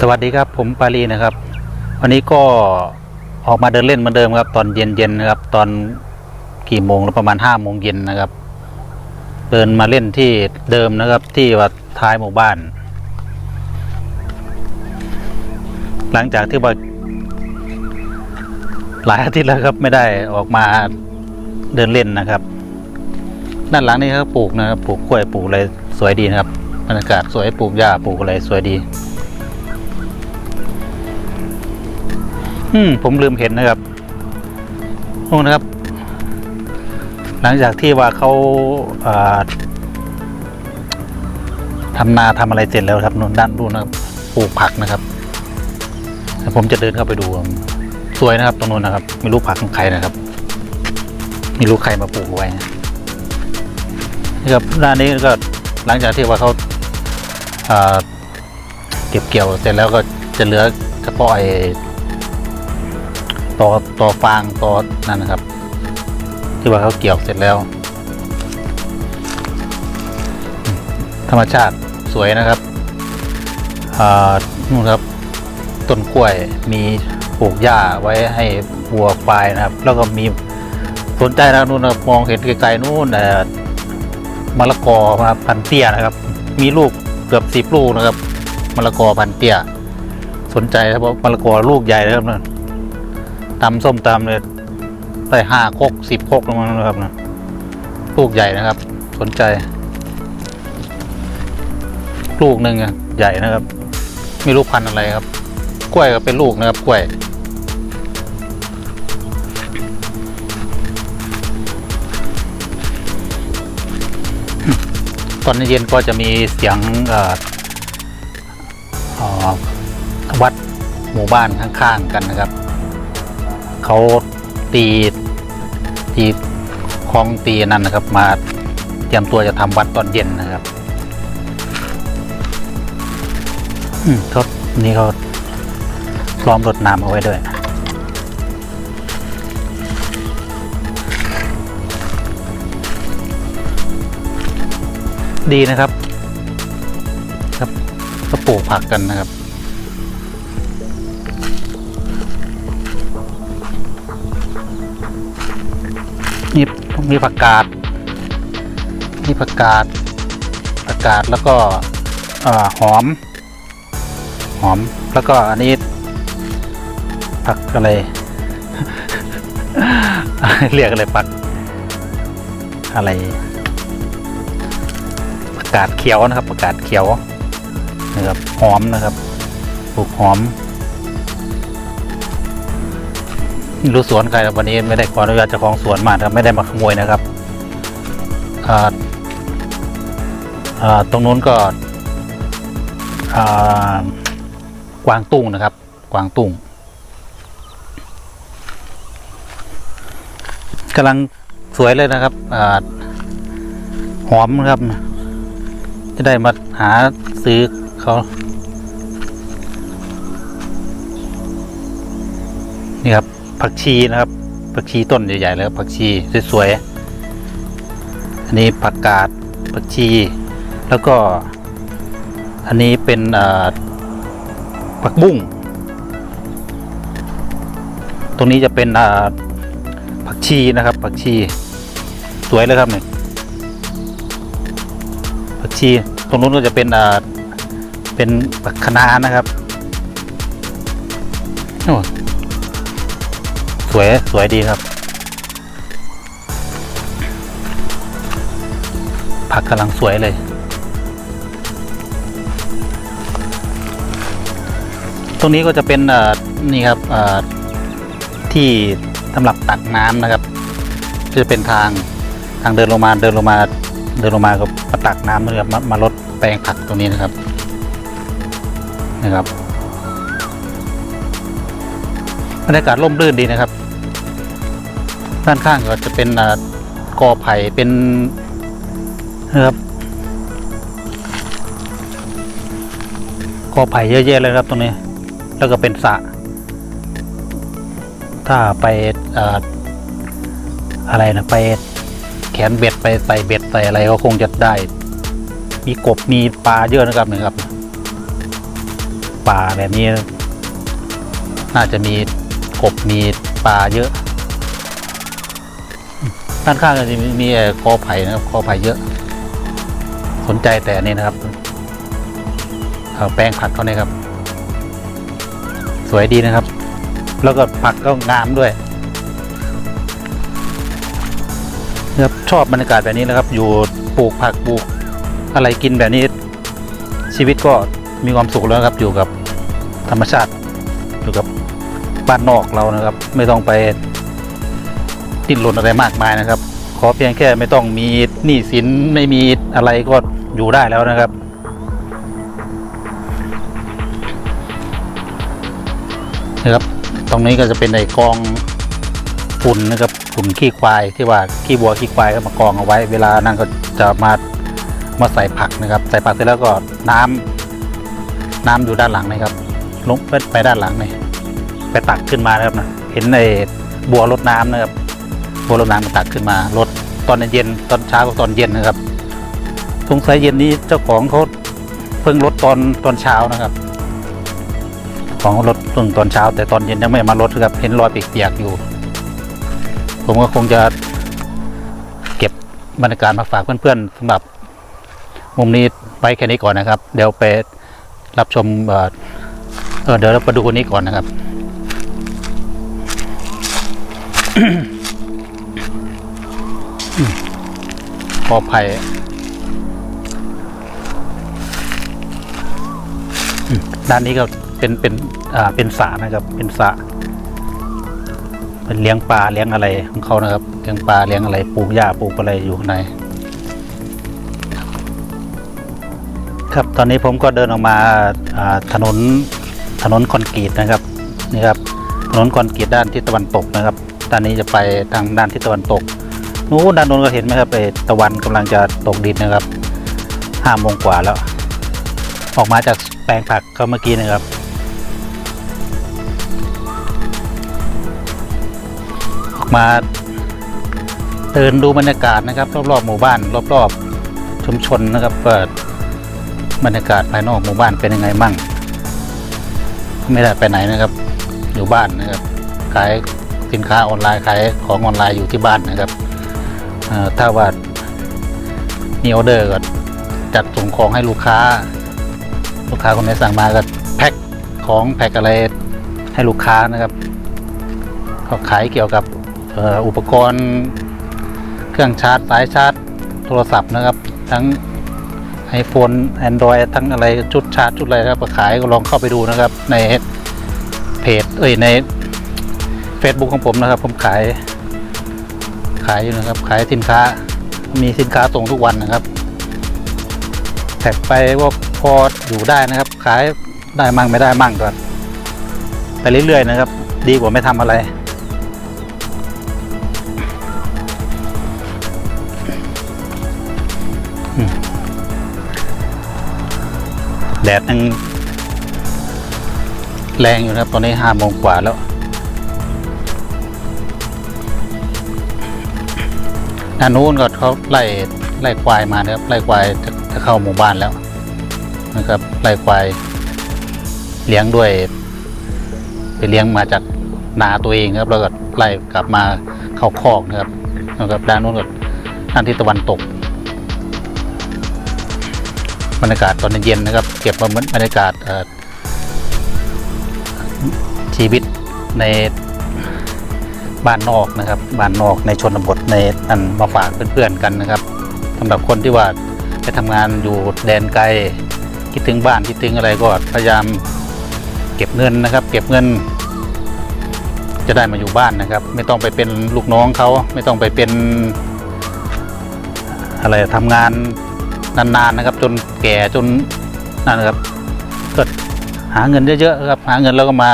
สวัสดีครับผมปารีนะครับ วันนี้ก็ออกมาเดินเล่นเหมือนเดิมครับ ตอนเย็นๆนะครับ ตอนกี่โมงแล้วประมาณห้าโมงเย็นนะครับ เดินมาเล่นที่เดิมนะครับ ที่ว่าท้ายหมู่บ้าน หลังจากที่ว่าหลายอาทิตย์แล้วครับไม่ได้ออกมาเดินเล่นนะครับ ด้านหลังนี่ครับปลูกนะครับปลูกกล้วยปลูกอะไรสวยดีนะครับบรรยากาศสวยปลูกหญ้าปลูกอะไรสวยดี อืมผมลืมเห็นนะครับนู่นนะครับ หลังจากที่ว่าเขาอาทำนาทำอะไรเสร็จแล้วครับนู่นด้านนู่นนะครับปลูกผักนะครับผมจะเดินเข้าไปดูสวยนะครับ ตรงนู้นนะครับม่รู้ผักของใครนะครับม่รู้ใครมาปลูกไว้นะครับด้านนี้ก็หลังจากที่ว่าเขาอาเก็บเกี่ยวเสร็จแล้วก็จะเหลือเฉพาะไอ้ต่อ ต่อฟางต่อนั่นนะครับ ที่ว่าเขาเกี่ยวเสร็จแล้ว ธรรมชาติสวยนะครับนู่นครับต้นกล้วยมีปลูกหญ้าไว้ให้วัวควายนะครับ แล้วก็มีสนใจนะครับนู่นนะมองเห็นไกลๆนู่นเอ่มะละกอมาพันเตี้ยนะครับ มีลูกเกือบสิบลูกนะครับมะละกอพันเตี้ย สนใจครับเพราะมะละกอลูกใหญ่นะครับนั่น ตำส้มตำเลยได้ห้าคกสิบคกลงมานะครับนะลูกใหญ่นะครับ สนใจ ลูกหนึ่งใหญ่นะครับม่รู้พันธุ์อะไรครับ กล้วยก็เป็นลูกนะครับกล้วยตอนเย็นก็จะมีเสียงวัดหมู่บ้านข้างๆกันนะครับ เขาตีตีคลองตีนั่นนะครับ มาเตรียมตัวจะทำวัดตอนเย็นนะครับอืมเขานี่เขาล้อมรถน้ำเอาไว้ด้วยดีนะครับ ครับก็ปลูกผักกันนะครับ มีมีผักกาดมีผักกาดผักกาดแล้วก็หอม หอมแล้วก็อันนี้ผักอะไร เรียกอะไรผักอะไรผักกาดเขียวนะครับผักกาดเขียวนะครับหอมนะครับปลูกหอม รู้สวนใครครับวันนี้ไม่ได้ขออนุญาตเจ้าของสวนมาครับไม่ได้มาขโมยนะครับตรงนู้นก็กวางตุ้งนะครับ กวางตุ้งกำลังสวยเลยนะครับอหอมนะครับ จะได้มาหาซื้อเขา ผักชีนะครับ ผักชีต้นใหญ่ๆเลยผักชีสวยๆอันนี้ผักกาดผักชี แล้วก็ อันนี้เป็นผักบุ้งตรงนี้จะเป็นผักชีนะครับ ผักชี สวยเลยครับเนี่ยผักชีตรงนู้นก็จะเป็นเป็นผักคะน้านะครับโอ้ สวยสวยดีครับ ผักกำลังสวยเลย ตรงนี้ก็จะเป็นนี่ครับที่สำหรับตักน้ำนะครับ จะเป็นทางทางเดินลงมาเดินลงมาเดินลงมาก็มาตักน้ำนะครับมามาลดแปลงผักตรงนี้นะครับนะครับบรรยากาศร่มรื่นดีนะครับ ด้านข้างก็จะเป็นกอไผ่เป็นนะครับกอไผ่เยอะแยะเลยครับตรงนี้ แล้วก็เป็นสระถ้าไปอาอะไรนะไปแขนเบ็ดไปใส่เบ็ดใส่อะไรก็คงจะได้ มีกบมีปลาเยอะนะครับนะครับ ป่าแบบนี้ น่าจะมีกบมีปลาเยอะ ด้านข้างก็จะมีมีเอ่อกอไผ่นะครับกอไผ่เยอะ สนใจแต่นี่นะครับแปลงผักเขาเนี่ยครับ สวยดีนะครับ แล้วก็ผักก็งามด้วยนะครับชอบบรรยากาศแบบนี้นะครับ อยู่ปลูกผักปลูกอะไรกินแบบนี้ ชีวิตก็มีความสุขแล้วครับอยู่กับธรรมชาติอยู่กับบ้านนอกเรานะครับ ไม่ต้องไป ดิ้นรนอะไรมากมายนะครับ ขอเพียงแค่ไม่ต้องมีหนี้สินไม่มีอะไรก็อยู่ได้แล้วนะครับนะครับ ตรงนี้ก็จะเป็นไอกองฝุ่นนะครับฝุ่นขี้ควายที่ว่าขี้วัวขี้ควายก็มากองเอาไว้ เวลานั่นก็จะมามาใส่ผักนะครับ ใส่ผักเสร็จแล้วก็น้ำน้ำอยู่ด้านหลังนะครับลงไปไปด้านหลังนี่ไปตักขึ้นมานะครับนะเห็นในบัวรดน้ำนะครับ บัวรดน้ำมันตักขึ้นมารดตอนเย็นตอนเช้ากับตอนเย็นนะครับสงสัยเย็นนี้เจ้าของเขาเพิ่งรดตอนตอนเช้านะครับ ของรถเพิ่งตอนเช้า แต่ตอนเย็นยังไม่มารถครับเห็นรอยเปียกๆอยู่ ผมก็คงจะเก็บบรรยากาศมาฝากเพื่อนๆสำหรับมุมนี้ไปแค่นี้ก่อนนะครับ เดี๋ยวไปรับชมเออเออเดี๋ยวเราไปดูคนนี้ก่อนนะครับ ขออภัยด้านนี้ก็เป็นเป็นอ่าเป็นสระนะครับ เป็นสระเป็นเลี้ยงปลาเลี้ยงอะไรของเขานะครับ เลี้ยงปลาเลี้ยงอะไรปลูกหญ้าปลูกอะไรอยู่ข้างในครับตอนนี้ผมก็เดินออกมาอ่าถนนถนนคอนกรีตนะครับนี่ครับถนนคอนกรีตด้านทิศตะวันตกนะครับด้านนี้จะไปทางด้านทิศตะวันตก นู้นด้านนู้นก็เห็นไหมครับไอ้ตะวันกำลังจะตกดินนะครับห้าโมงกว่าแล้ว ออกมาจากแปลงผักก็เมื่อกี้นะครับ ออกมาเดินดูบรรยากาศนะครับ รอบๆหมู่บ้าน รอบๆชุมชนนะครับเปิดบรรยากาศภายนอกหมู่บ้านเป็นยังไงมั่ง ไม่ได้ไปไหนนะครับ อยู่บ้านนะครับขายสินค้าออนไลน์ขายของออนไลน์อยู่ที่บ้านนะครับ ถ้าว่ามีออเดอร์ก็จัดส่งของให้ลูกค้า ลูกค้าคนไหนสั่งมาก็แพ็คของแพ็คอะไรให้ลูกค้านะครับก็ขายเกี่ยวกับอ,อุปกรณ์ เครื่องชาร์จสายชาร์จโทรศัพท์นะครับ ทั้ง iPhone Android ทั้งอะไรชุดชาร์จชุดอะไรครับขายก็ลองเข้าไปดูนะครับ ในเพจเอ้ยใน Facebook ของผมนะครับ ผมขาย ขายอยู่นะครับ ขายสินค้า มีสินค้าส่งทุกวันนะครับ แท็กไปว่าพออยู่ได้นะครับ ขายได้มั่งไม่ได้มั่งก็ไปเรื่อยๆนะครับ ดีกว่าไม่ทำอะไรแดดยังแรงอยู่นะครับ ตอนนี้ห้าโมงกว่าแล้ว ด้านนู้นก็เขาไล่ไล่ควายมานะครับไล่ควายจะจะเข้าหมู่บ้านแล้วนะครับไล่ควายเลี้ยงด้วย ไปเลี้ยงมาจากนาตัวเองครับแล้วก็ไล่กลับมาเข้าคอกนะครับนะครับด้านนู้นก็ด้านทิศตะวันตกบรรยากาศตอนเย็นนะครับ เก็บมาเหมือนบรรยากาศชีวิตใน บ้านนอกนะครับบ้านนอกในชนบทในอันมาฝากเพื่อนๆกันนะครับสำหรับคนที่ว่าไปทำงานอยู่แดนไกลคิดถึงบ้านคิดถึงอะไรก็พยายามเก็บเงินนะครับ เก็บเงิน จะได้มาอยู่บ้านนะครับ ไม่ต้องไปเป็นลูกน้องเขาไม่ต้องไปเป็น อะไรทำงานนานๆนะครับ จนแก่จนนั่นนะครับก็หาเงินเยอะๆครับ หาเงินแล้วก็มา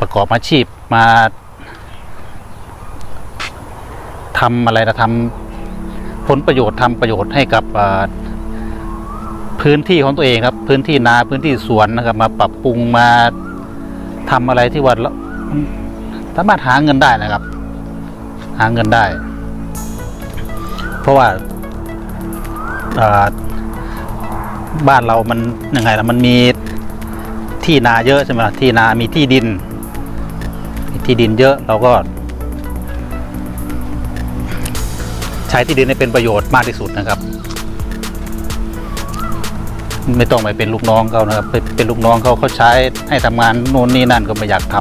ประกอบอาชีพมา ทำอะไรนะทำผลประโยชน์ทำประโยชน์ให้กับพื้นที่ของตัวเองครับ พื้นที่นาพื้นที่สวนนะครับ มาปรับปรุงมาทำอะไรที่ว่าสามารถหาเงินได้นะครับ หาเงินได้ เพราะว่าบ้านเรามันยังไงล่ะมันมีที่นาเยอะใช่ไหมล่ะที่นามีที่ดินมีที่ดินเยอะเราก็ ใช้ที่ดินให้เป็นประโยชน์มากที่สุดนะครับ ไม่ต้องไปเป็นลูกน้องเขานะครับไปเป็นลูกน้องเขาเขาใช้ให้ทำงานโน่นนี่นั่นก็ไม่อยากท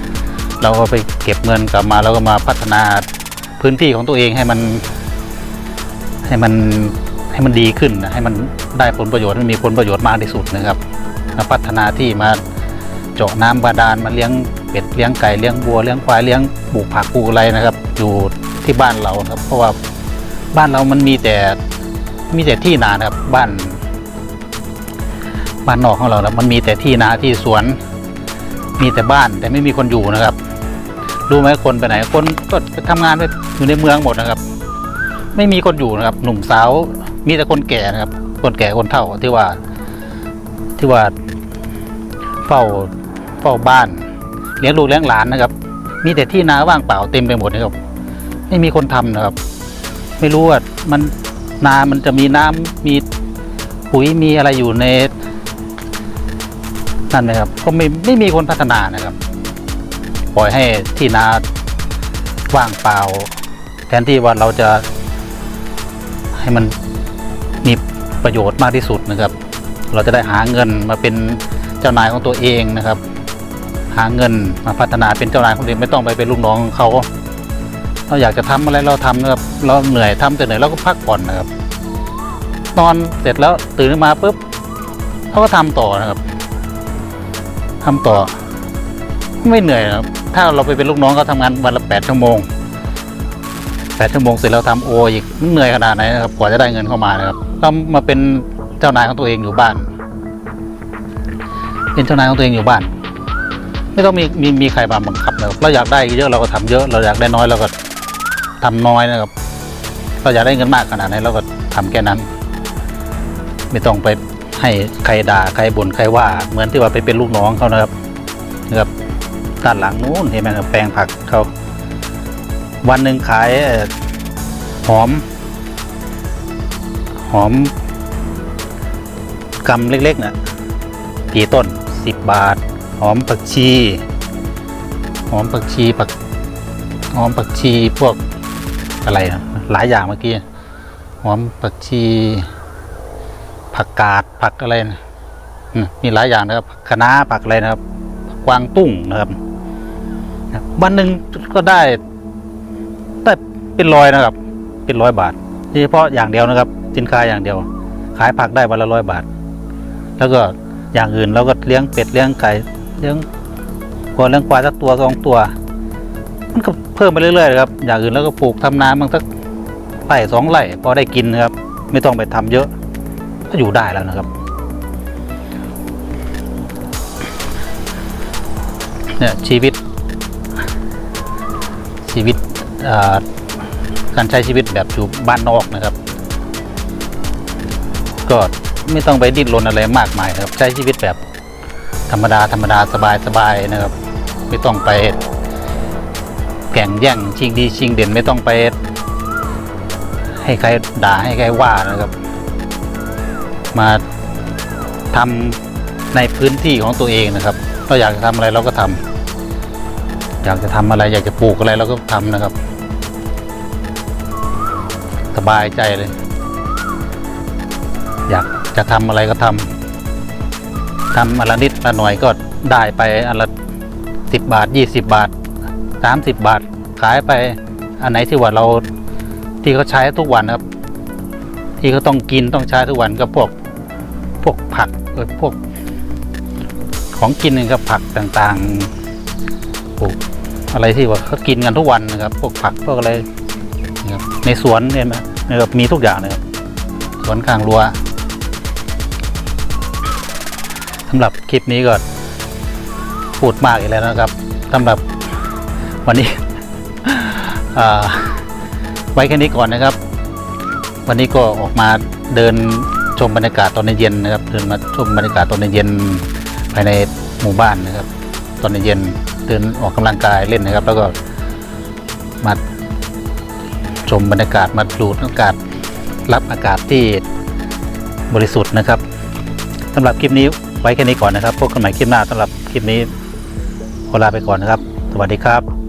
ำเราก็ไปเก็บเงินกลับมาแล้วก็มาพัฒนาพื้นที่ของตัวเองให้มัน ให้มันให้มันดีขึ้นนะให้มันได้ผลประโยชน์ให้มันมีผลประโยชน์มากที่สุดนะครับมาพัฒนาที่มาเจาะน้ำบาดาลมาเลี้ยงเป็ดเลี้ยงไก่เลี้ยงวัวเลี้ยงควายเลี้ยงปลูกผักปลูกอะไรนะครับ อยู่ที่บ้านเราครับเพราะว่า บ้านเรามันมีแต่มีแต่ที่นานะครับ บ้าน บ้านนอกของเรานะมันมีแต่ที่นาที่สวน มีแต่บ้านแต่ไม่มีคนอยู่นะครับ รู้ไหมคนไปไหนคนก็ไปทำงานไปอยู่ในเมืองหมดนะครับ ไม่มีคนอยู่นะครับ หนุ่มสาว มีแต่คนแก่นะครับ คนแก่คนเฒ่าที่ว่า ที่ว่าเฝ้าเฝ้าบ้าน เลี้ยงลูกเลี้ยงหลานนะครับ มีแต่ที่นาว่างเปล่าเต็มไปหมดนะครับ ไม่มีคนทำนะครับ ไม่รู้ว่ามันนามันจะมีน้ำมีปุ๋ยมีอะไรอยู่ในนั่นนะครับ ก็ไม่ไม่มีคนพัฒนานะครับ ปล่อยให้ที่นาว่างเปล่า แทนที่ว่าเราจะให้มันมีประโยชน์มากที่สุดนะครับ เราจะได้หาเงินมาเป็นเจ้านายของตัวเองนะครับ หาเงินมาพัฒนาเป็นเจ้านายของตัวเองไม่ต้องไปเป็นลูกน้องเขา เราอยากจะทำอะไรเราทำนะครับเราเหนื่อยทำแต่เหนื่อยเราก็พักผ่อนนะครับ นอนเสร็จแล้วตื่นขึ้นมาปุ๊บเขาก็ทำต่อนะครับทำต่อ ไม่เหนื่อยนะครับ ถ้าเราไปเป็นลูกน้องเขาทำงานวันละแปดชั่วโมงแปดชั่วโมงเสร็จแล้วทำโออีกเหนื่อยขนาดไหนนะครับกว่าจะได้เงินเข้ามานะครับก็มาเป็นเจ้านายของตัวเองอยู่บ้าน เป็นเจ้านายของตัวเองอยู่บ้าน ไม่ต้องมีมีมีใครมาบังคับนะครับเราอยากได้เยอะเราก็ทำเยอะ เราอยากได้น้อยเราก็ ทำน้อยนะครับเราอยากได้เงินมากขนาดไหนเราก็ทำแค่นั้น ไม่ต้องไปให้ใครด่าใครบ่นใครว่า เหมือนที่ว่าไปเป็นลูกน้องเขานะครับนะครับด้านหลังนู้นเห็นไหมครับแปลงผักเขาวันหนึ่งขายหอม หอมกำเล็กๆน่ะกี่ต้นสิบบาท หอมผักชี หอมผักชีผักหอมผักชีพวก อะไรนะหลายอย่างเมื่อกี้หอมผักชีผักกาดผักอะไรนะมีหลายอย่างนะครับคะน้าผักอะไรนะครับกวางตุ้งนะครับวันหนึ่งก็ได้ได้เป็นร้อยนะครับ เป็นร้อยบาทเฉพาะอย่างเดียวนะครับ สินค้าอย่างเดียว ขายผักได้วันละร้อยบาท แล้วก็อย่างอื่นเราก็เลี้ยงเป็ดเลี้ยงไก่เลี้ยงวัวเลี้ยงควายสักตัวสองตัว มันก็ พิ่มไปเรื่อยๆครับอย่างอื่นแล้วก็ปลูกทำนาบางสักไร่สองไร่พอได้กินนะครับ ไม่ต้องไปทำเยอะ ก็อยู่ได้แล้วนะครับเนี่ยชีวิต ชีวิตการใช้ชีวิตแบบอยู่บ้านนอกนะครับ ก็ไม่ต้องไปดิ้นรนอะไรมากมายครับ ใช้ชีวิตแบบธรรมดาธรรมดาสบายสบายนะครับ ไม่ต้องไป แข่งแย่งชิงดีชิงเด่นไม่ต้องไปให้ใครด่าให้ใครว่านะครับ มาทำในพื้นที่ของตัวเองนะครับเราอยากจะทำอะไรเราก็ทำอยากจะทำอะไร อยากจะปลูกอะไรเราก็ทำนะครับ สบายใจเลย อยากจะทำอะไรก็ทำทำอนละนิดละหน่อยก็ได้ไปอนละสิบบาทยี่สิบบาท สามสิบบาทขายไปอันไหนที่ว่าเราที่เขาใช้ทุกวันครับ ที่เขาต้องกินต้องใช้ทุกวันก็พวกพวกผักพวก ของกินนะครับผักต่างๆปลูกอะไรที่ว่าเขากินกันทุกวันนะครับ พวกผักพวกอะไรนะในสวนเนี่ยนะนะครับมีทุกอย่างนะครับสวนข้างรั้วสำหรับคลิปนี้ก็พูดมากอีกแล้วนะครับสำหรับ วันนี้ไว้แค่นี้ก่อนนะครับ วันนี้ก็ออกมาเดินชมบรรยากาศตอนเย็นนะครับ เดินมาชมบรรยากาศตอนเย็นภายในหมู่บ้านนะครับ ตอนเย็นเดินออกกำลังกายเล่นนะครับ แล้วก็มาชมบรรยากาศมาดูดอากาศรับอากาศที่บริสุทธิ์นะครับสำหรับคลิปนี้ไว้แค่นี้ก่อนนะครับพบกันใหม่คลิปหน้าสำหรับคลิปนี้ขอลาไปก่อนนะครับ สวัสดีครับ